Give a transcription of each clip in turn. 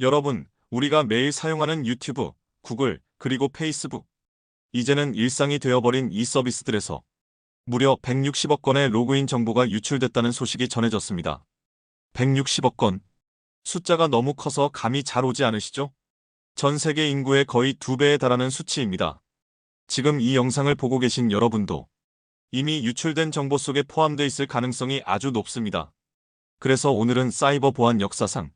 여러분, 우리가 매일 사용하는 유튜브, 구글, 그리고 페이스북. 이제는 일상이 되어버린 이 서비스들에서 무려 160억 건의 로그인 정보가 유출됐다는 소식이 전해졌습니다. 160억 건. 숫자가 너무 커서 감이 잘 오지 않으시죠? 전 세계 인구의 거의 두 배에 달하는 수치입니다. 지금 이 영상을 보고 계신 여러분도 이미 유출된 정보 속에 포함되어 있을 가능성이 아주 높습니다. 그래서 오늘은 사이버 보안 역사상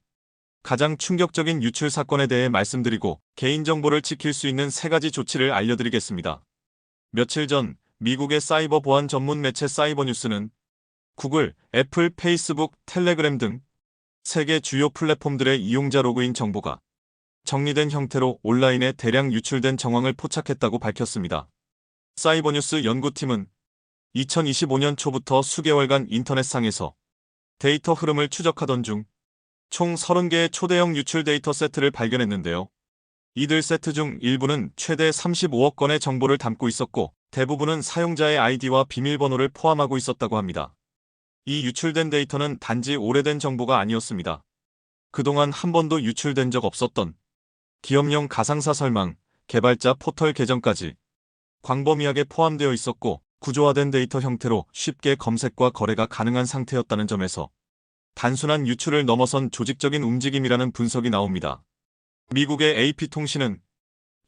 가장 충격적인 유출 사건에 대해 말씀드리고 개인정보를 지킬 수 있는 세 가지 조치를 알려드리겠습니다. 며칠 전 미국의 사이버 보안 전문 매체 사이버뉴스는 구글, 애플, 페이스북, 텔레그램 등 세계 주요 플랫폼들의 이용자 로그인 정보가 정리된 형태로 온라인에 대량 유출된 정황을 포착했다고 밝혔습니다. 사이버뉴스 연구팀은 2025년 초부터 수개월간 인터넷상에서 데이터 흐름을 추적하던 중 총 30개의 초대형 유출 데이터 세트를 발견했는데요. 이들 세트 중 일부는 최대 35억 건의 정보를 담고 있었고 대부분은 사용자의 아이디와 비밀번호를 포함하고 있었다고 합니다. 이 유출된 데이터는 단지 오래된 정보가 아니었습니다. 그동안 한 번도 유출된 적 없었던 기업용 가상사 설망, 개발자 포털 계정까지 광범위하게 포함되어 있었고 구조화된 데이터 형태로 쉽게 검색과 거래가 가능한 상태였다는 점에서 단순한 유출을 넘어선 조직적인 움직임이라는 분석이 나옵니다. 미국의 AP통신은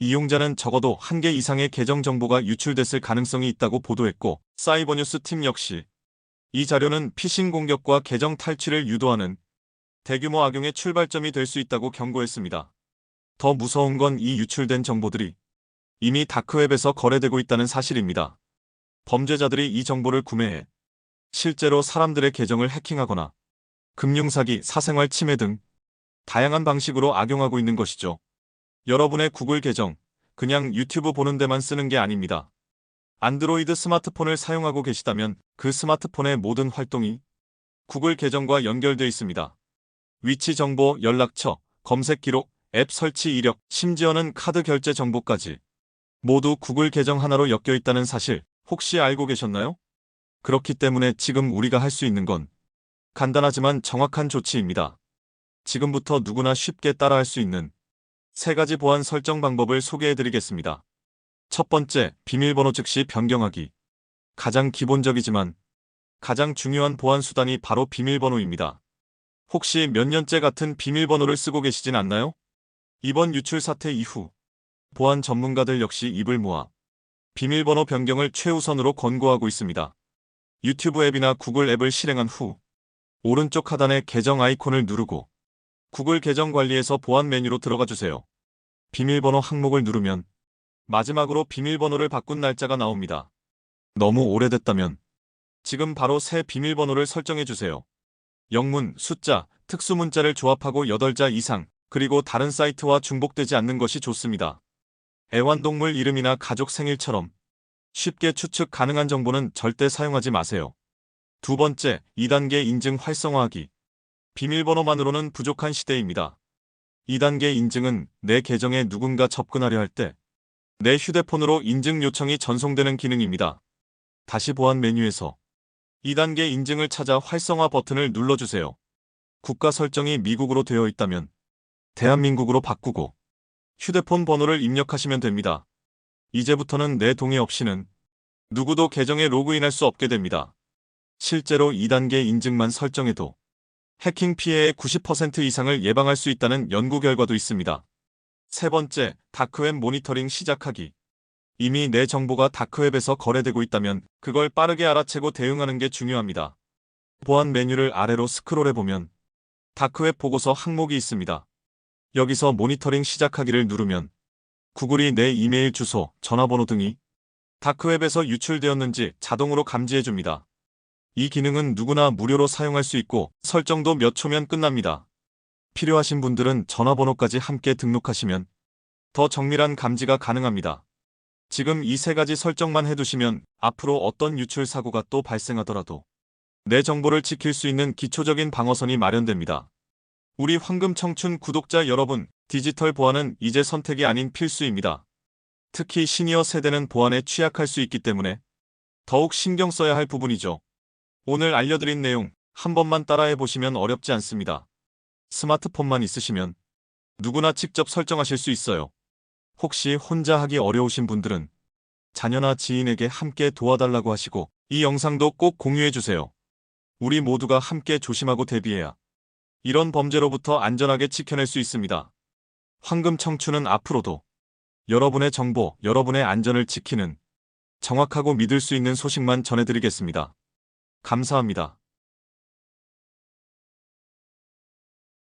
이용자는 적어도 한 개 이상의 계정 정보가 유출됐을 가능성이 있다고 보도했고 사이버뉴스 팀 역시 이 자료는 피싱 공격과 계정 탈취를 유도하는 대규모 악용의 출발점이 될 수 있다고 경고했습니다. 더 무서운 건 이 유출된 정보들이 이미 다크웹에서 거래되고 있다는 사실입니다. 범죄자들이 이 정보를 구매해 실제로 사람들의 계정을 해킹하거나 금융사기, 사생활 침해 등 다양한 방식으로 악용하고 있는 것이죠. 여러분의 구글 계정, 그냥 유튜브 보는 데만 쓰는 게 아닙니다. 안드로이드 스마트폰을 사용하고 계시다면 그 스마트폰의 모든 활동이 구글 계정과 연결되어 있습니다. 위치 정보, 연락처, 검색 기록, 앱 설치 이력, 심지어는 카드 결제 정보까지 모두 구글 계정 하나로 엮여 있다는 사실 혹시 알고 계셨나요? 그렇기 때문에 지금 우리가 할 수 있는 건 간단하지만 정확한 조치입니다. 지금부터 누구나 쉽게 따라할 수 있는 세 가지 보안 설정 방법을 소개해 드리겠습니다. 첫 번째, 비밀번호 즉시 변경하기. 가장 기본적이지만 가장 중요한 보안 수단이 바로 비밀번호입니다. 혹시 몇 년째 같은 비밀번호를 쓰고 계시진 않나요? 이번 유출 사태 이후 보안 전문가들 역시 입을 모아 비밀번호 변경을 최우선으로 권고하고 있습니다. 유튜브 앱이나 구글 앱을 실행한 후 오른쪽 하단의 계정 아이콘을 누르고 구글 계정 관리에서 보안 메뉴로 들어가 주세요. 비밀번호 항목을 누르면 마지막으로 비밀번호를 바꾼 날짜가 나옵니다. 너무 오래됐다면 지금 바로 새 비밀번호를 설정해 주세요. 영문, 숫자, 특수문자를 조합하고 8자 이상, 그리고 다른 사이트와 중복되지 않는 것이 좋습니다. 애완동물 이름이나 가족 생일처럼 쉽게 추측 가능한 정보는 절대 사용하지 마세요. 두 번째, 2단계 인증 활성화하기. 비밀번호만으로는 부족한 시대입니다. 2단계 인증은 내 계정에 누군가 접근하려 할 때 내 휴대폰으로 인증 요청이 전송되는 기능입니다. 다시 보안 메뉴에서 2단계 인증을 찾아 활성화 버튼을 눌러주세요. 국가 설정이 미국으로 되어 있다면 대한민국으로 바꾸고 휴대폰 번호를 입력하시면 됩니다. 이제부터는 내 동의 없이는 누구도 계정에 로그인할 수 없게 됩니다. 실제로 2단계 인증만 설정해도 해킹 피해의 90% 이상을 예방할 수 있다는 연구 결과도 있습니다. 세 번째, 다크웹 모니터링 시작하기. 이미 내 정보가 다크웹에서 거래되고 있다면 그걸 빠르게 알아채고 대응하는 게 중요합니다. 보안 메뉴를 아래로 스크롤해보면 다크웹 보고서 항목이 있습니다. 여기서 모니터링 시작하기를 누르면 구글이 내 이메일 주소, 전화번호 등이 다크웹에서 유출되었는지 자동으로 감지해줍니다. 이 기능은 누구나 무료로 사용할 수 있고 설정도 몇 초면 끝납니다. 필요하신 분들은 전화번호까지 함께 등록하시면 더 정밀한 감지가 가능합니다. 지금 이 세 가지 설정만 해두시면 앞으로 어떤 유출 사고가 또 발생하더라도 내 정보를 지킬 수 있는 기초적인 방어선이 마련됩니다. 우리 황금 청춘 구독자 여러분, 디지털 보안은 이제 선택이 아닌 필수입니다. 특히 시니어 세대는 보안에 취약할 수 있기 때문에 더욱 신경 써야 할 부분이죠. 오늘 알려드린 내용 한 번만 따라해 보시면 어렵지 않습니다. 스마트폰만 있으시면 누구나 직접 설정하실 수 있어요. 혹시 혼자 하기 어려우신 분들은 자녀나 지인에게 함께 도와달라고 하시고 이 영상도 꼭 공유해주세요. 우리 모두가 함께 조심하고 대비해야 이런 범죄로부터 안전하게 지켜낼 수 있습니다. 황금 청춘은 앞으로도 여러분의 정보, 여러분의 안전을 지키는 정확하고 믿을 수 있는 소식만 전해드리겠습니다. 감사합니다.